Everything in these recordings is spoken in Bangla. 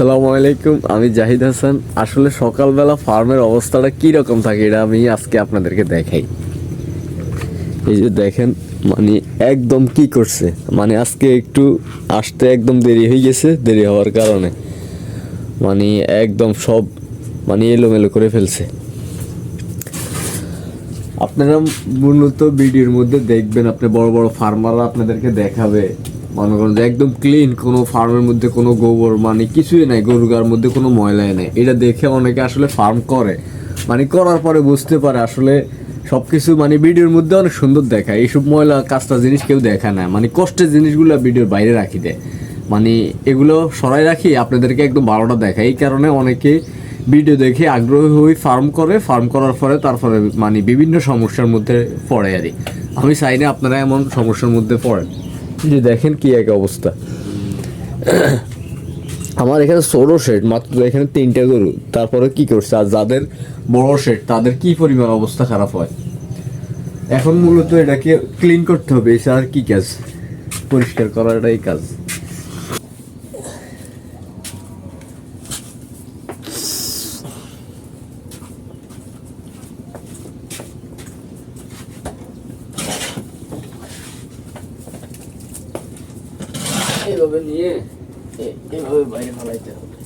আসসালামু আলাইকুম, আমি জাহিদ হাসান। আসলে সকালবেলা ফার্মের অবস্থাটা কি রকম থাকে এটা আমি আজকে আপনাদেরকে দেখাই। এই যে দেখেন মানে একদম কি করছে? মানে আজকে একটু আসতে একদম দেরি হয়ে গেছে, দেরি হওয়ার কারণে। মানে একদম সব মানে এলোমেলো করে ফেলছে। আপনারা মূলত ভিডিওর মধ্যে দেখবেন, আপনি বড় বড় ফার্মাররা আপনাদেরকে দেখাবে। মনে করেন যে একদম ক্লিন কোনো ফার্মের মধ্যে কোনো গোবর মানে কিছুই নাই গরু গার মধ্যে কোনো ময়লাই নেই। এটা দেখে অনেকে আসলে ফার্ম করে। মানে করার পরে বুঝতে পারে আসলে সব কিছু মানে ভিডিওর মধ্যে অনেক সুন্দর দেখায়। এইসব ময়লা কাজটা জিনিস কেউ দেখা না। মানে কষ্টের জিনিসগুলো ভিডিওর বাইরে রাখি দেয়। মানে এগুলো সরাই রাখি, আপনাদেরকে একদম ভালোটা দেখায়। এই কারণে অনেকে ভিডিও দেখে আগ্রহী হয়ে ফার্ম করে। ফার্ম করার পরে তারপরে মানে বিভিন্ন সমস্যার মধ্যে পড়ে আর। আমি চাই না আপনারা এমন সমস্যার মধ্যে পড়েন। যে দেখেন কি এক অবস্থা। আমার এখানে ষোলো শেড মাত্র এখানে তিনটা গরু। তারপরে কি করছে? আর যাদের বড় শেড তাদের কি পরিমাণ অবস্থা খারাপ হয়? এখন মূলত এটাকে ক্লিন করতে হবে, এছাড়া আর কি কাজ? পরিষ্কার করাটাই কাজ। এইভাবে নিয়ে এ- এভাবে বাইরে ফেলাইতে হবে।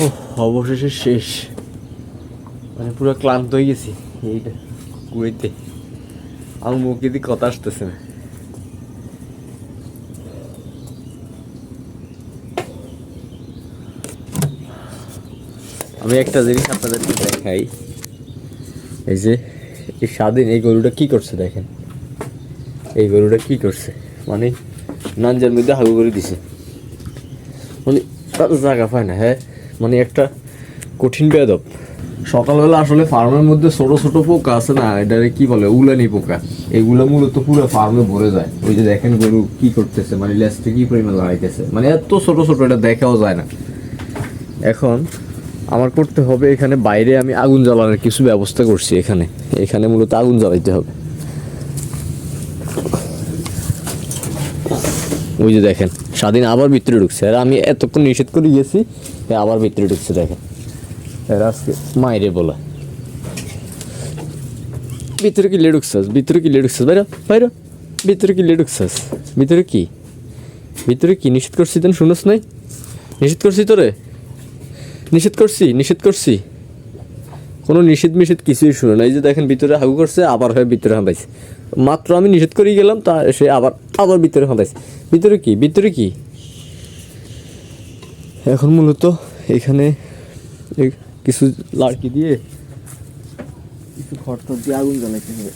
ওহ, অবশেষে শেষ। মানে পুরো ক্লান্ত হয়ে গেছি। এইটা কুয়েতে। আমার মুখে দিয়ে কথা আসতেছে না। আমি একটা জিনিস আপনাদেরকে দেখাই। এই যে এই স্বাধীন এই গরুটা কি করছে দেখেন? এই গরুটা কি করছে? মানে নাঞ্জার মধ্যে হাগু করে দিছে। মানে জায়গা পায় না হ্যাঁ? মানে একটা কঠিন বেদব সকালবেলা আসলে ফার্মের মধ্যে ছোট ছোট পোকা আছে না, এটারে কি বলে, উলানি পোকা। এগুলো মূলত পুরো ফার্মে ভরে যায়। ওই যে দেখেন গরু কি করতেছে মানে লেস্টে কি পরিমাণ লাগাইতেছে। মানে এত ছোট ছোট, এটা দেখাও যায় না। এখন আমার করতে হবে, এখানে বাইরে আমি আগুন জ্বালানোর কিছু ব্যবস্থা করছি এখানে। এখানে মূলত আগুন জ্বালাইতে হবে। ওই যে দেখেন, স্বাধীন আবার ভিতরে ঢুকছে। আর আমি এতক্ষণ নিষেধ করে গেছি আবার ভিতরে ঢুকছে, দেখেন। আজকে মাইরে বলে। ভিতরে কি লে ঢুকছাস ভিতরে কি লে ঢুকছাস বাইরে বাইরে। ভিতরে কি লে ঢুকছাস ভিতরে কি? ভিতরে কি? নিষেধ করছি তেন শুনোস নাই? নিষেধ করছি তোরে? নিষেধ করছি নিষেধ করছি। কোনো নিষেধ মিষেধ কিছুই শুনে না এই যে দেখেন ভিতরে হাগু করছে, আবার হয়ে ভিতরে হাঁদাইছে। মাত্র আমি নিষেধ করেই গেলাম, তা সে আবার আবার ভিতরে হাঁদাইছে। ভিতরে কি? ভিতরে কি? এখন মূলত এখানে কিছু লাড়কি দিয়ে কিছু খড় দিয়ে আগুন জ্বালাইতে হবে।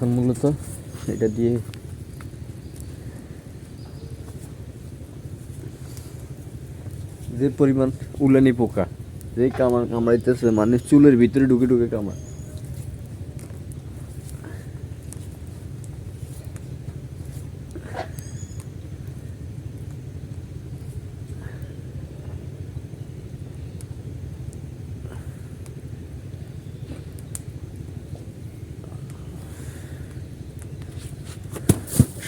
এখন মূলত এটা দিয়ে যে পরিমাণ উলানি পোকা, যে কামড় কামড়াইতেছে মানে চুলের ভিতরে ঢুকে ঢুকে কামড়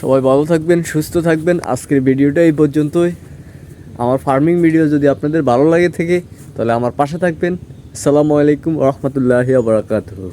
সবাই ভালো থাকবেন, সুস্থ থাকবেন। আজকের ভিডিওটা এই পর্যন্তই। আমার ফার্মিং ভিডিও যদি আপনাদের ভালো লাগে থেকে, তাহলে আমার পাশে থাকবেন। আসসালামু আলাইকুম রহমতুল্লাহি বারাকাতুহু।